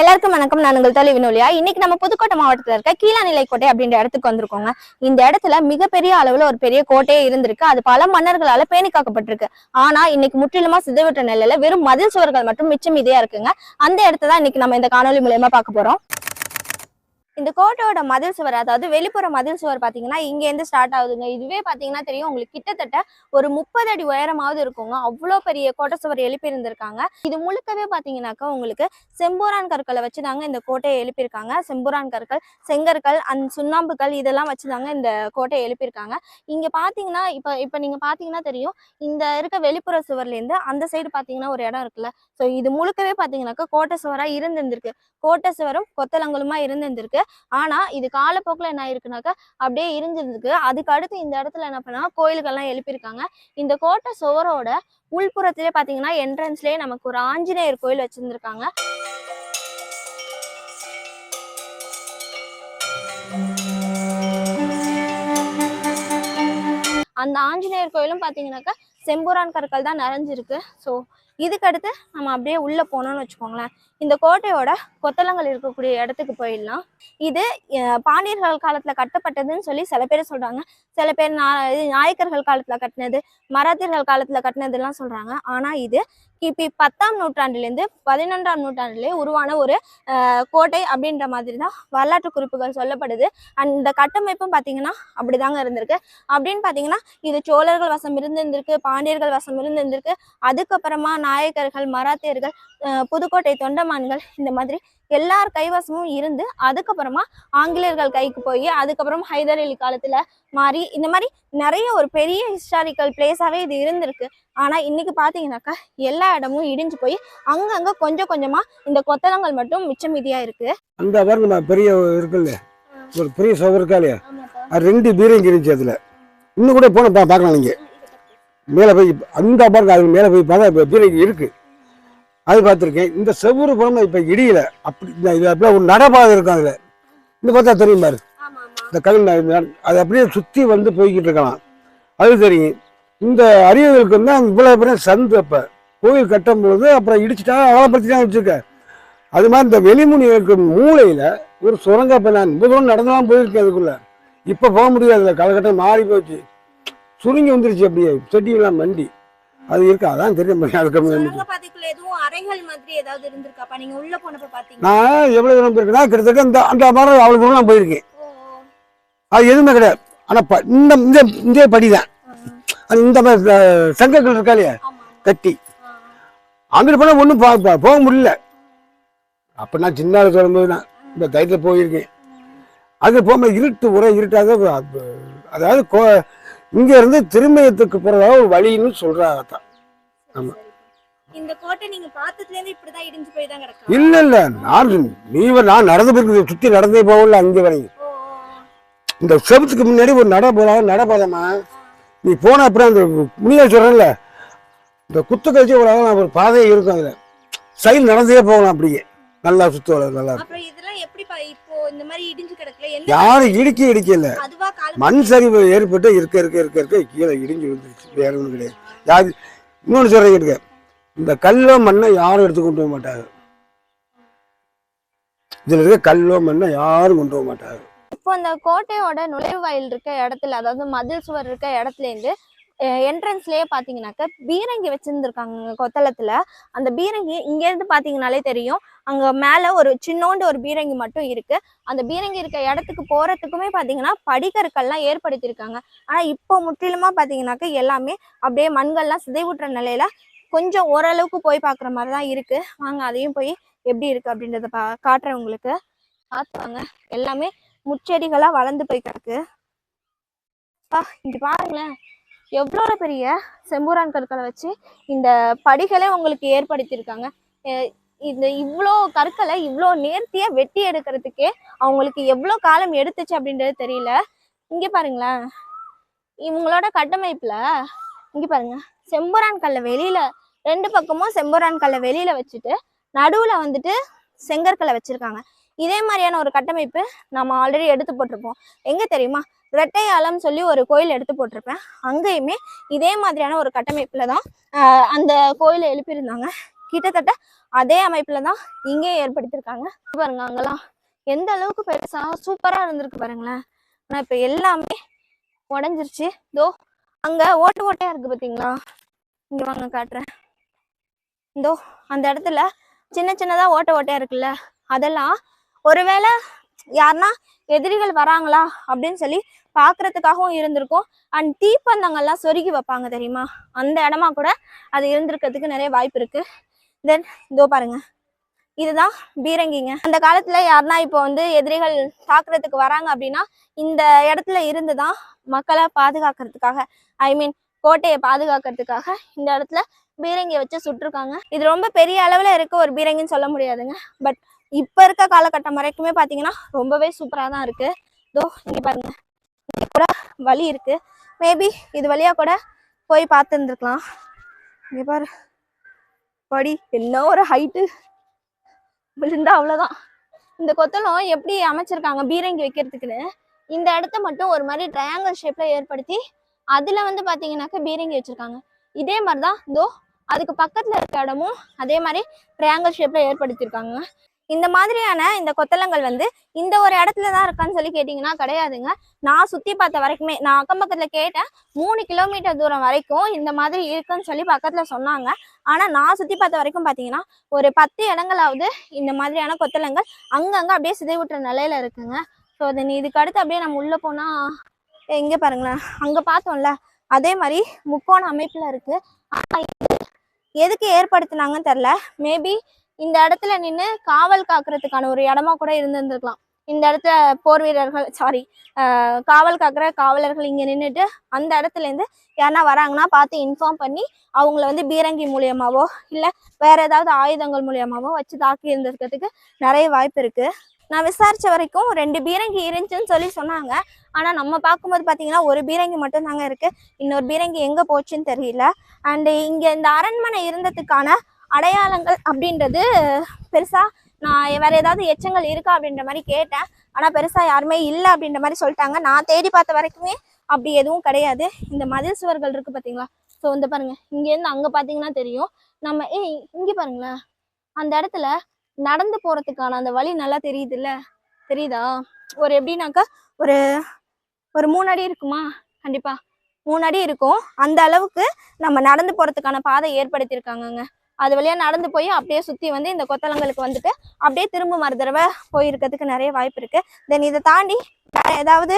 எல்லாருக்கும் வணக்கம். நான் உங்கள் தொலை வினோலியா. இன்னைக்கு நம்ம புதுக்கோட்டை மாவட்டத்துல இருக்க கீழாநிலை கோட்டை அப்படின்ற இடத்துக்கு வந்திருக்கோங்க. இந்த இடத்துல மிகப்பெரிய அளவுல ஒரு பெரிய கோட்டையே இருந்திருக்கு. அது பல மன்னர்களால பேணி காக்கப்பட்டிருக்கு. ஆனா இன்னைக்கு முற்றிலுமா சிதைவிட்ட நிலையில வெறும் மதில் சுவர்கள் மட்டும் மிச்சம் இதையா இருக்குங்க. அந்த இடத்த தான் இன்னைக்கு நம்ம இந்த காணொலி மூலயமா பார்க்க போறோம். இந்த கோட்டையோட மதில் சுவர் அதாவது வெளிப்புற மதில் சுவர் பார்த்தீங்கன்னா இங்கேருந்து ஸ்டார்ட் ஆகுதுங்க. இதுவே பார்த்தீங்கன்னா தெரியும் உங்களுக்கு கிட்டத்தட்ட ஒரு முப்பது அடி உயரமாவது இருக்குங்க. அவ்வளோ பெரிய கோட்டை சுவர் எழுப்பி இருந்திருக்காங்க இது முழுக்கவே பார்த்தீங்கன்னாக்கா உங்களுக்கு செம்பூரான் கற்களை வச்சுதாங்க இந்த கோட்டையை எழுப்பியிருக்காங்க. செம்பூரான் கற்கள் செங்கற்கள் அந்த சுண்ணாம்புகள் இதெல்லாம் வச்சுதாங்க இந்த கோட்டையை எழுப்பியிருக்காங்க. இங்கே பார்த்தீங்கன்னா இப்போ இப்போ நீங்கள் பார்த்தீங்கன்னா தெரியும் இந்த இருக்க வெளிப்புற சுவர்லேருந்து அந்த சைடு பார்த்தீங்கன்னா ஒரு இடம் இருக்குல்ல. ஸோ இது முழுக்கவே பார்த்தீங்கன்னாக்கா கோட்டை சுவராக இருந்திருந்திருக்கு. கோட்டை சுவரும் கொத்தலங்களுமா இருந்திருந்திருக்கு. ஆனா இது காலப்போக்கில் என்ன ஆயிருக்குனாக்கா அப்படியே இருந்திருக்கு. அதுக்கு அடுத்து இந்த இடத்துல என்ன பண்ணால் கோயில்கள்லாம் எழுப்பியிருக்காங்க. இந்த கோட்டை சுவரோட உள்புறத்திலே பாத்தீங்கன்னா என்ட்ரன்ஸ்லயே நமக்கு ஒரு ஆஞ்சநேயர் கோயில் வச்சுருந்துருக்காங்க. அந்த ஆஞ்சநேயர் கோயிலும் பாத்தீங்கன்னாக்கா செம்பூரான் கற்கள் தான் நிறைஞ்சிருக்கு. ஸோ இதுக்கு அடுத்து நம்ம அப்படியே உள்ளே போனோம்னு வச்சுக்கோங்களேன். இந்த கோட்டையோட கொத்தளங்கள் இருக்கக்கூடிய இடத்துக்கு போயிடலாம். இது பாண்டியர்கள் காலத்தில் கட்டப்பட்டதுன்னு சொல்லி சில பேர் சொல்கிறாங்க சில பேர் நா இது நாயக்கர்கள் காலத்தில் கட்டினது மராத்தியர்கள் காலத்தில் கட்டினதுலாம் சொல்கிறாங்க ஆனால் இது கிபி பத்தாம் நூற்றாண்டுலேருந்து பதினொன்றாம் நூற்றாண்டுலேயே உருவான ஒரு கோட்டை அப்படின்ற மாதிரி தான் வரலாற்று குறிப்புகள் சொல்லப்படுது. அந்த கட்டமைப்பும் பார்த்தீங்கன்னா அப்படிதாங்க இருந்திருக்கு. அப்படின்னு பார்த்தீங்கன்னா இது சோழர்கள் வசம் இருந்திருந்திருக்கு பாண்டியர்கள் வசம் இருந்திருந்திருக்கு. அதுக்கப்புறமா நாயக்கர்கள் மராத்தியர்கள் புதுக்கோட்டை தொண்டமான்கள் இந்த மாதிரி எல்லார் கைவசமும் இருந்து அதுக்கப்புறமா ஆங்கிலேயர்கள் கைக்கு போய் அதுக்கப்புறம் ஹைதர் அலி காலத்துல மாறி இந்த மாதிரி நிறைய ஒரு பெரிய ஹிஸ்டாரிக்கல் பிளேஸாவே இது இருந்திருக்கு. ஆனா இன்னைக்கு பாத்தீங்கன்னாக்கா எல்லா இடமும் இடிஞ்சு போய் அங்கங்க கொஞ்சம் கொஞ்சமா இந்த கொத்தளங்கள் மட்டும் மிச்சம் மீதியா இருக்கு. அந்த பெரிய இருக்குல்ல. ஒரு பெரிய சவர் இருக்கா இல்லையா? அது ரெண்டு பீரங்கி இருந்துச்சு அதில். இன்னும் கூட போன பா பார்க்கலாம் நீங்கள் மேலே போய் அந்த பாருங்க அது மேலே போய் பார்த்தா இப்போ பீரங்கி இருக்கு. அது பார்த்துருக்கேன். இந்த செவ்வறு புறமா இப்போ இடியல. அப்படி இது அப்படியே ஒரு நடபாதை இருக்கும் அதில். இந்த பார்த்தா தெரியும் பாரு. இந்த கல் அது அப்படியே சுற்றி வந்து போய்கிட்டு இருக்கலாம். அது தெரியும். இந்த அரியர்களுக்கு வந்து இவ்வளோ பெரிய சந்து அப்போ. கோயில் கட்டும்போது அப்புறம் இடிச்சிட்டா அகலப்படுத்தி தான் வச்சுருக்க. அது மாதிரி இந்த வெளிமுனிகளுக்கு மூலையில் ஒரு சுரங்க இப்போ நான் தூரம் நடந்துலாம் போயிருக்கேன் அதுக்குள்ள. இப்போ போக முடியாது காலகட்டம் மாறி போச்சு. சுருங்கி வந்துருச்சு அப்படியே செடியெல்லாம் மண்டி. அது இருக்கு? அதான் தெரியும். நான் எவ்வளோ தூரம் போயிருக்கேன்னா கிட்டத்தட்ட இந்த அந்த மரம் அவ்வளோ தூரம் நான் போயிருக்கேன் அது எதுவுமே கிடையாது. ஆனால் ப இந்த இந்த இந்த படி தான் அது இந்த மாதிரி சங்கங்கள் இருக்கா இல்லையா? கட்டி. அங்கிட்டு போனால் ஒன்றும் போக முடியல. அப்போ நான் சின்ன சொல்லும்போது நான் இந்த தைரியத்தில் போயிருக்கேன். அங்கே போகும்போது இருட்டு உரை இருட்டாக அது- அதாவது இங்க இருந்து திருமயத்துக்கு போகிறதா ஒரு வழின்னு சொல்கிறாங்க தான் ஆமா. இந்த கோட்டை நீங்க பார்த்ததுல இருந்து இப்படிதான் இடிஞ்சு போய் தான் கிடக்கு. இல்லை இல்லை. நான் நீ நான் நடந்து போயிருக்கு சுற்றி நடந்தே போகல அங்கே வரையும். இந்த செவத்துக்கு முன்னாடி ஒரு நட போதாக நடப்பாதம்மா நீ போன அப்புறம் அந்த முனியா சொல்கிறேன்ல இந்த குத்து கழிச்சு ஒரு பாதை இருக்கும் அதில். சைடு நடந்தே போகலாம் அப்படியே. நல்லா சுற்றுவல நல்லா இருக்கும். அப்புறம் இதெல்லாம் எப்படிப்பா இப்போ இந்த மாதிரி இடிஞ்சு கிடக்கல என்ன யாரும் இடிக்க இடிக்கல. மண் சரிவு ஏற்பட்டு இருக்க இருக்க இருக்க இருக்க கீழே இடிஞ்சு விழுந்துருச்சு. வேற ஒன்றும் கிடையாது. யாரு இன்னொன்று சொல்கிறேன் கேட்டுக்க. இந்த கல்லோ மண்ணை யாரும் எடுத்து கொண்டு போக மாட்டாங்க. இதில் இருக்க கல்லோ மண்ணை யாரும் கொண்டு போக மாட்டாங்க. இப்போ அந்த கோட்டையோட நுழைவாயில் இருக்க இடத்துல அதாவது மதில் சுவர் இருக்க இடத்துல இருந்து என்ட்ரன்ஸ்லயே பாத்தீங்கன்னாக்க பீரங்கி வச்சிருந்துருக்காங்க கொத்தளத்துல. அந்த பீரங்கி இங்க இருந்து பாத்தீங்கன்னாலே தெரியும். அங்க மேல ஒரு சின்னோண்டு ஒரு பீரங்கி மட்டும் இருக்கு. அந்த பீரங்கி இருக்க இடத்துக்கு போறதுக்குமே பாத்தீங்கன்னா படிக்கற்கள்லாம் ஏற்படுத்தியிருக்காங்க ஆனா இப்போ முற்றிலுமா பாத்தீங்கன்னாக்க எல்லாமே அப்படியே மண்கள்லாம் சிதைவுற்ற நிலையில கொஞ்சம் ஓரளவுக்கு போய் பாக்குற மாதிரி தான் இருக்கு. வாங்க அதையும் போய் எப்படி இருக்கு அப்படின்றத பா காட்டுறேன் உங்களுக்கு. பார்த்துவாங்க எல்லாமே முச்செடிகளா வளர்ந்து போய் கிடக்கு இங்க பாருங்களேன். எவ்வளோ பெரிய செம்பூரான் கற்களை வச்சு இந்த படிகளை உங்களுக்கு ஏற்படுத்தியிருக்காங்க? இந்த இவ்வளோ கற்களை இவ்வளோ நேர்த்தியாக வெட்டி எடுக்கிறதுக்கே அவங்களுக்கு எவ்வளோ காலம் எடுத்துச்சு அப்படின்றது தெரியல. இங்கே பாருங்களேன். இவங்களோட கட்டமைப்பில் இங்கே பாருங்க. செம்பூரான் கல்லை வெளியில் ரெண்டு பக்கமும் செம்பூரான் கல்லை வெளியில் வச்சுட்டு நடுவில் வந்துட்டு செங்கற்களை வச்சுருக்காங்க. இதே மாதிரியான ஒரு கட்டமைப்பு நம்ம ஆல்ரெடி எடுத்து போட்டிருப்போம். எங்கே தெரியுமா? ரெட்டையாலம் சொல்லி ஒரு கோயில் எடுத்து போட்டிருப்பேன். அங்கேயுமே இதே மாதிரியான ஒரு கட்டமைப்புல தான் அந்த கோயிலை எழுப்பியிருந்தாங்க. கிட்டத்தட்ட அதே அமைப்புல தான் இங்கேயும் ஏற்படுத்தியிருக்காங்க. பாருங்க அங்கெல்லாம் எந்த அளவுக்கு பெருசா சூப்பரா இருந்திருக்கு பாருங்களேன். ஆனா இப்ப எல்லாமே உடஞ்சிருச்சு. தோ அங்க ஓட்டு ஓட்டையா இருக்கு பாத்தீங்களா? இங்க வாங்க காட்டுறேன். இந்தோ அந்த இடத்துல சின்ன சின்னதா ஓட்ட ஓட்டையா இருக்குல்ல அதெல்லாம் ஒருவேளை யாருன்னா எதிரிகள் வராங்களா அப்படின்னு சொல்லி பாக்குறதுக்காகவும் இருந்திருக்கும். அண்ட் தீப்பந்தங்கள்லாம் சொருகி வைப்பாங்க தெரியுமா? அந்த இடமா கூட அது இருந்திருக்கிறதுக்கு நிறைய வாய்ப்பு இருக்கு. தென் இதோ பாருங்க. இதுதான் பீரங்கிங்க. அந்த காலத்துல யாருன்னா இப்போ வந்து எதிரிகள் தாக்குறதுக்கு வராங்க அப்படின்னா இந்த இடத்துல இருந்து தான் மக்களை பாதுகாக்கிறதுக்காக ஐ மீன் கோட்டையை பாதுகாக்கிறதுக்காக இந்த இடத்துல பீரங்கியை வச்சு சுட்டிருக்காங்க. இது ரொம்ப பெரிய அளவுல இருக்க ஒரு பீரங்கின்னு சொல்ல முடியாதுங்க. பட் இப்ப இருக்க காலகட்டம் வரைக்குமே பாத்தீங்கன்னா ரொம்பவே சூப்பரா தான் இருக்கு. இதோ இங்க பாருங்க. கூட வழி இருக்கு. மேபி இது வழியா கூட போய் பார்த்துருந்துருக்கலாம். இங்கே பாரு. படி என்ன ஒரு ஹைட்டு விழுந்தா அவ்வளோதான் இந்த கொத்தளம் எப்படி அமைச்சிருக்காங்க? பீரங்கி வைக்கிறதுக்குன்னு. இந்த இடத்த மட்டும் ஒரு மாதிரி ட்ரையாங்கல் ஷேப்ல ஏற்படுத்தி அதுல வந்து பாத்தீங்கன்னாக்க பீரங்கி வச்சிருக்காங்க. இதே மாதிரிதான் இதோ அதுக்கு பக்கத்துல இருக்க இடமும் அதே மாதிரி ட்ரையாங்கல் ஷேப்ல ஏற்படுத்தியிருக்காங்க. இந்த மாதிரியான இந்த கொத்தளங்கள் வந்து இந்த ஒரு இடத்துல தான் இருக்கான்னு சொல்லி கேட்டிங்கன்னா கிடையாதுங்க. நான் சுத்தி பார்த்த வரைக்குமே நான் அக்கம் பக்கத்துல கேட்டேன் மூணு கிலோமீட்டர் தூரம் வரைக்கும் இந்த மாதிரி இருக்குன்னு சொல்லி பக்கத்துல சொன்னாங்க. ஆனா நான் சுத்தி பார்த்த வரைக்கும் பார்த்தீங்கன்னா ஒரு பத்து இடங்களாவது இந்த மாதிரியான கொத்தளங்கள் அங்கங்கே அப்படியே சிதைவுற்ற நிலையில இருக்குங்க. ஸோ தென் இதுக்கு அடுத்து அப்படியே நம்ம உள்ளே போனால் எங்கே பாருங்களேன். அங்க பார்த்தோம்ல அதே மாதிரி முக்கோண அமைப்புல இருக்கு. ஆனா எதுக்கு ஏற்படுத்தினாங்கன்னு தெரில மேபி இந்த இடத்துல நின்று காவல் காக்குறதுக்கான ஒரு இடமா கூட இருந்திருந்திருக்கலாம். இந்த இடத்துல போர் வீரர்கள் சாரி காவல் காக்குற காவலர்கள் இங்க நின்றுட்டு அந்த இடத்துல இருந்து யாருன்னா வராங்கன்னா பார்த்து இன்ஃபார்ம் பண்ணி அவங்கள வந்து பீரங்கி மூலியமாவோ இல்ல வேற ஏதாவது ஆயுதங்கள் மூலியமாவோ வச்சு தாக்கி இருந்திருக்கிறதுக்கு நிறைய வாய்ப்பு இருக்கு. நான் விசாரிச்ச வரைக்கும் ரெண்டு பீரங்கி இருந்துச்சுன்னு சொல்லி சொன்னாங்க. ஆனால் நம்ம பார்க்கும்போது பார்த்தீங்கன்னா ஒரு பீரங்கி மட்டும்தாங்க இருக்குது இன்னொரு பீரங்கி எங்கே போச்சுன்னு தெரியல. அண்டு இங்கே இந்த அரண்மனை இருந்ததுக்கான அடையாளங்கள் அப்படின்றது பெருசாக நான் வேறு ஏதாவது எச்சங்கள் இருக்கா அப்படின்ற மாதிரி கேட்டேன். ஆனால் பெருசாக யாருமே இல்லை அப்படின்ற மாதிரி சொல்லிட்டாங்க. நான் தேடி பார்த்த வரைக்குமே அப்படி எதுவும் கிடையாது. இந்த மதில் சுவர்கள் இருக்குது பார்த்தீங்களா ஸோ வந்து பாருங்க. இங்கேருந்து அங்கே பார்த்தீங்கன்னா தெரியும். நம்ம ஏ இங்கே பாருங்களேன் அந்த இடத்துல நடந்து போகிறதுக்கான அந்த வழி நல்லா தெரியுதுல்ல? தெரியுதா? ஒரு எப்படின்னாக்கா ஒரு ஒரு மூணு அடி இருக்குமா? கண்டிப்பாக மூணு அடி இருக்கும். அந்த அளவுக்கு நம்ம நடந்து போகிறதுக்கான பாதை ஏற்படுத்தியிருக்காங்கங்க. அது வழியாக நடந்து போய் அப்படியே சுற்றி வந்து இந்த கொத்தளங்களுக்கு வந்துட்டு அப்படியே திரும்ப மறு தடவை போயிருக்கிறதுக்கு நிறைய வாய்ப்பு இருக்குது தென் இதை தாண்டி வேற ஏதாவது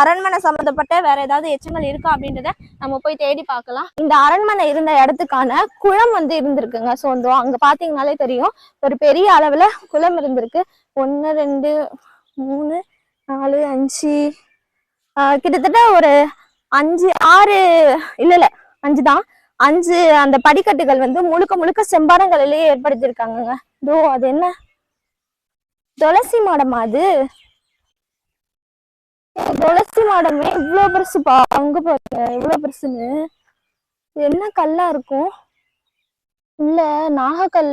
அரண்மனை சம்மந்தப்பட்ட வேற ஏதாவது எச்சங்கள் இருக்கா அப்படின்றத நம்ம போய் தேடி பார்க்கலாம். இந்த அரண்மனை இருந்த இடத்துக்கான குளம் வந்து இருந்திருக்குங்க. ஸோ வந்து அங்க பாத்தீங்கன்னாலே தெரியும். ஒரு பெரிய அளவுல குளம் இருந்திருக்கு. ஒன்று ரெண்டு மூணு நாலு அஞ்சு கிட்டத்தட்ட ஒரு அஞ்சு ஆறு இல்லை இல்லை அஞ்சு தான் அஞ்சு அந்த படிக்கட்டுகள் வந்து முழுக்க முழுக்க செம்பாரங்களிலேயே ஏற்படுத்தியிருக்காங்கங்க. தோ அது என்ன? துளசி மாடமா அது? துளசி மாடமே இவ்வளோ பெருசுப்பா. அங்க பாருங்க இவ்வளோ பெருசுன்னு. என்ன கல்லா இருக்கும்? இல்ல நாகக்கல்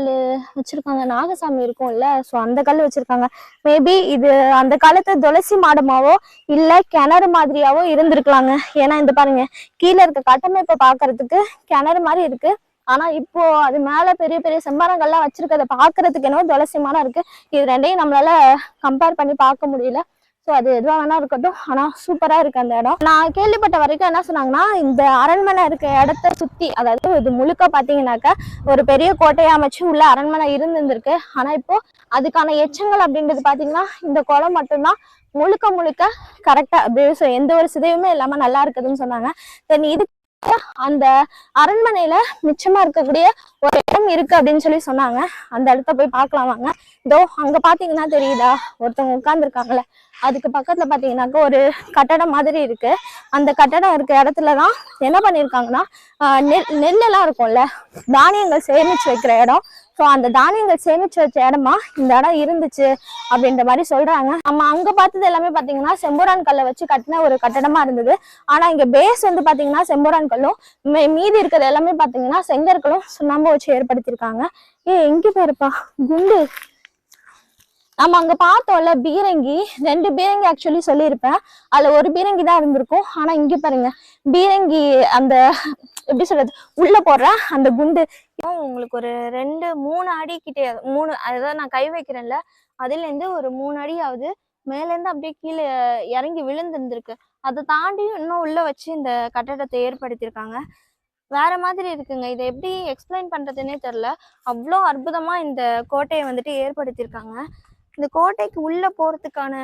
வச்சிருக்காங்க. நாகசாமி இருக்கும்ல. சோ அந்த கல் வச்சிருக்காங்க. மேபி இது அந்த காலத்து துளசி மாடமாவோ இல்ல கிணறு மாதிரியாவோ இருந்திருக்கலாங்க. ஏன்னா இந்த பாருங்க கீழே இருக்க கட்டமைப்பை பாக்குறதுக்கு கிணறு மாதிரி இருக்கு. ஆனா இப்போ அது மேல பெரிய பெரிய செம்பாரங்கள்லாம் வச்சிருக்கிறத பாக்குறதுக்கு என்னவோ துளசி மரம் இருக்கு. இது ரெண்டையும் நம்மளால கம்பேர் பண்ணி பார்க்க முடியல. ஸோ அது எதுவாக வேணா இருக்கட்டும். ஆனால் சூப்பராக இருக்கு அந்த இடம். நான் கேள்விப்பட்ட வரைக்கும் என்ன சொன்னாங்கன்னா இந்த அரண்மனை இருக்க இடத்த சுற்றி அதாவது இது முழுக்க பார்த்தீங்கன்னாக்கா ஒரு பெரிய கோட்டையை அமைச்சு உள்ள அரண்மனை இருந்துருந்துருக்கு. ஆனால் இப்போ அதுக்கான எச்சங்கள் அப்படின்றது பார்த்தீங்கன்னா இந்த குளம் மட்டும்தான். முழுக்க முழுக்க கரெக்டாக அப்படியே எந்த ஒரு சிதைவுமே இல்லாமல் நல்லா இருக்குதுன்னு சொன்னாங்க. தென் இது அந்த அரண்மனையில மிச்சமா இருக்கக்கூடிய ஒரு இடம் இருக்கு அப்படின்னு சொல்லி சொன்னாங்க. அந்த இடத்த போய் பார்க்கலாம் வாங்க. இதோ அங்க பாத்தீங்கன்னா தெரியுதா? ஒருத்தவங்க உட்கார்ந்துருக்காங்கல்ல. அதுக்கு பக்கத்துல பாத்தீங்கன்னாக்க ஒரு கட்டடம் மாதிரி இருக்கு. அந்த கட்டடம் இருக்க இடத்துலதான் என்ன பண்ணிருக்காங்கன்னா நெல் நெல்லெல்லாம் இருக்கும்ல தானியங்கள் சேமிச்சு வைக்கிற இடம். ஸோ அந்த தானியங்கள் சேமிச்சு வச்ச இடமா இந்த இடம் இருந்துச்சு அப்படின்ற மாதிரி சொல்றாங்க. நம்ம அங்க பார்த்தது எல்லாமே பாத்தீங்கன்னா செம்புரான் கல்லை வச்சு கட்டின ஒரு கட்டடமா இருந்தது. ஆனா இங்க பேஸ் வந்து பாத்தீங்கன்னா செம்புரான் கல்லும் மீ- மீதி இருக்கிறது எல்லாமே பாத்தீங்கன்னா செங்கற்களும் சுண்ணாம்பு வச்சு ஏற்படுத்தியிருக்காங்க. ஏ எங்க பேருப்பா குண்டு. நம்ம அங்க பார்த்தோம்ல பீரங்கி ரெண்டு பீரங்கி ஆக்சுவலி சொல்லியிருப்பேன். அதுல ஒரு பீரங்கி தான் இருந்திருக்கும். ஆனா இங்க பாருங்க. பீரங்கி அந்த எப்படி சொல்றது உள்ள போடுற அந்த குண்டு. உங்களுக்கு ஒரு ரெண்டு மூணு அடி கிட்டே மூணு அதான் நான் கை வைக்கிறேன்ல. அதுல இருந்து ஒரு மூணு அடி ஆகுது மேல இருந்து அப்படியே கீழே இறங்கி விழுந்திருந்திருக்கு. அதை தாண்டி இன்னும் உள்ள வச்சு இந்த கட்டடத்தை ஏற்படுத்தியிருக்காங்க. வேற மாதிரி இருக்குங்க. இதை எப்படி எக்ஸ்பிளைன் பண்றதுன்னே தெரில அவ்வளோ அற்புதமா இந்த கோட்டையை வந்துட்டு ஏற்படுத்தியிருக்காங்க. இந்த கோட்டைக்கு உள்ள போறதுக்கான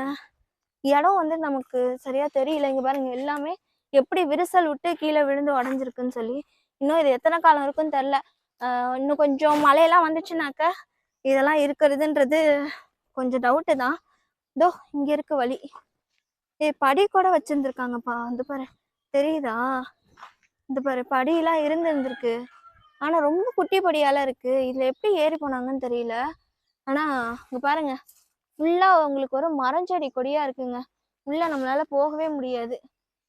இடம் வந்து நமக்கு சரியா தெரியல. இங்க பாருங்க எல்லாமே எப்படி விரிசல் விட்டு கீழே விழுந்து உடஞ்சிருக்குன்னு சொல்லி இன்னும் இது எத்தனை காலம் இருக்குன்னு தெரில இன்னும் கொஞ்சம் மழையெல்லாம் வந்துச்சுனாக்க இதெல்லாம் இருக்கிறதுன்றது கொஞ்சம் டவுட்டு தான். இதோ இங்கே இருக்கு வழி. ஏய் படி கூட வச்சுருந்துருக்காங்கப்பா. வந்து பாரு தெரியுதா? இந்த பாரு படியெல்லாம் இருந்துருந்துருக்கு. ஆனால் ரொம்ப குட்டி படியால இருக்குது இதில் எப்படி ஏறி போனாங்கன்னு தெரியல. ஆனால் இங்கே பாருங்கள் ஃபுல்லாக உங்களுக்கு ஒரு மரஞ்செடி கொடியாக இருக்குங்க. உள்ளே நம்மளால போகவே முடியாது.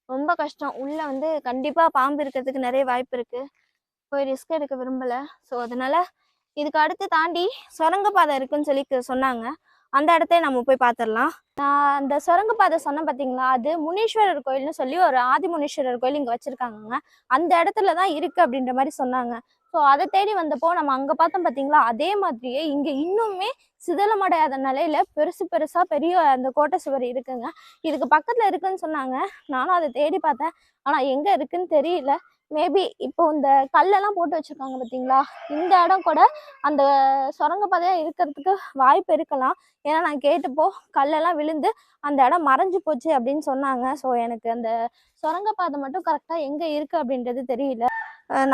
ரொம்ப கஷ்டம். உள்ளே வந்து கண்டிப்பாக பாம்பு இருக்கிறதுக்கு நிறைய வாய்ப்பு இருக்குது போய் ரிஸ்க் எடுக்க விரும்பலை. ஸோ அதனால் இதுக்கு அடுத்து தாண்டி சுரங்கப்பாதை இருக்குன்னு சொல்லி சொன்னாங்க. அந்த இடத்தையும் நம்ம போய் பார்த்துடலாம் நான் அந்த சுரங்கப்பாதை சொன்னேன் பார்த்தீங்களா அது முனீஸ்வரர் கோயில்னு சொல்லி ஒரு ஆதி முனீஸ்வரர் கோயில் இங்கே வச்சுருக்காங்கங்க. அந்த இடத்துல தான் இருக்குது அப்படின்ற மாதிரி சொன்னாங்க. ஸோ அதை தேடி வந்தப்போ நம்ம அங்கே பார்த்தோம் பார்த்தீங்களா அதே மாதிரியே இங்கே இன்னுமே சிதலமடையாத நிலையில பெருசு பெருசா பெரிய அந்த கோட்டை சுவர் இருக்குங்க. இதுக்கு பக்கத்துல இருக்குன்னு சொன்னாங்க. நானும் அதை தேடி பார்த்தேன். ஆனா எங்க இருக்குன்னு தெரியல. மேபி இப்போ இந்த கல்லெல்லாம் போட்டு வச்சிருக்காங்க பார்த்தீங்களா இந்த இடம் கூட அந்த சுரங்கப்பாதையாக இருக்கிறதுக்கு வாய்ப்பு இருக்கலாம். ஏன்னா நான் கேட்டப்போ கல்லெல்லாம் விழுந்து அந்த இடம் மறைஞ்சு போச்சு அப்படின்னு சொன்னாங்க. ஸோ எனக்கு அந்த சுரங்கப்பாதை மட்டும் கரெக்டாக எங்கே இருக்குது அப்படின்றது தெரியல.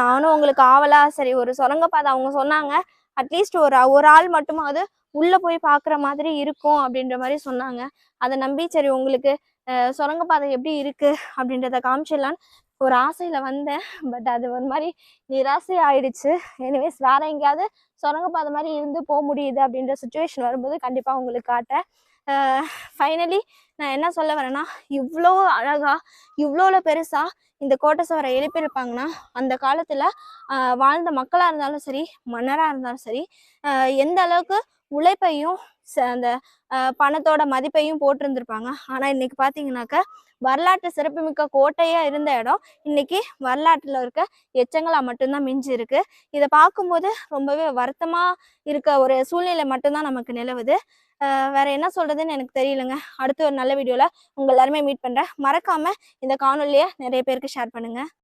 நானும் உங்களுக்கு ஆவலா சரி ஒரு சுரங்கப்பாதை அவங்க சொன்னாங்க. அட்லீஸ்ட் ஒரு ஒரு ஆள் மட்டுமாவது உள்ள போய் பார்க்குற மாதிரி இருக்கும் அப்படின்ற மாதிரி சொன்னாங்க. அதை நம்பி சரி உங்களுக்கு சுரங்கப்பாதை எப்படி இருக்கு அப்படின்றத காமிச்சிடலான்னு ஒரு ஆசையில வந்தேன். பட் அது ஒரு மாதிரி நிராசை ஆயிடுச்சு. எனிவேஸ் வேற எங்கேயாவது சுரங்கப்பாதை மாதிரி இருந்து போக முடியுது அப்படின்ற சுச்சுவேஷன் வரும்போது கண்டிப்பா உங்களுக்கு காட்டேன் ஃபைனலி நான் என்ன சொல்ல வரேன்னா இவ்வளோ அழகாக இவ்வளோ பெருசாக இந்த கோட்டை சுவரை எழுப்பியிருப்பாங்கன்னா அந்த காலத்தில் வாழ்ந்த மக்களாக இருந்தாலும் சரி மன்னராக இருந்தாலும் சரி எந்த அளவுக்கு உழைப்பையும் ச- அந்த பணத்தோட மதிப்பையும் போட்டிருந்திருப்பாங்க. ஆனால் இன்னைக்கு பார்த்தீங்கன்னாக்கா வரலாற்று சிறப்புமிக்க கோட்டையாக இருந்த இடம் இன்னைக்கு வரலாற்றில் இருக்க எச்சங்களாக மட்டும்தான் மிஞ்சி இருக்கு இதை பார்க்கும்போது ரொம்பவே வருத்தமாக இருக்க ஒரு சூழ்நிலை மட்டும்தான் நமக்கு நிலவுது. வேற என்ன சொல்றதுன்னு எனக்கு தெரியலங்க. அடுத்து ஒரு நல்ல வீடியோவில் உங்கள் எல்லாருமே மீட் பண்ணுறேன் மறக்காம இந்த காணொலியை நிறைய பேருக்கு ஷேர் பண்ணுங்க.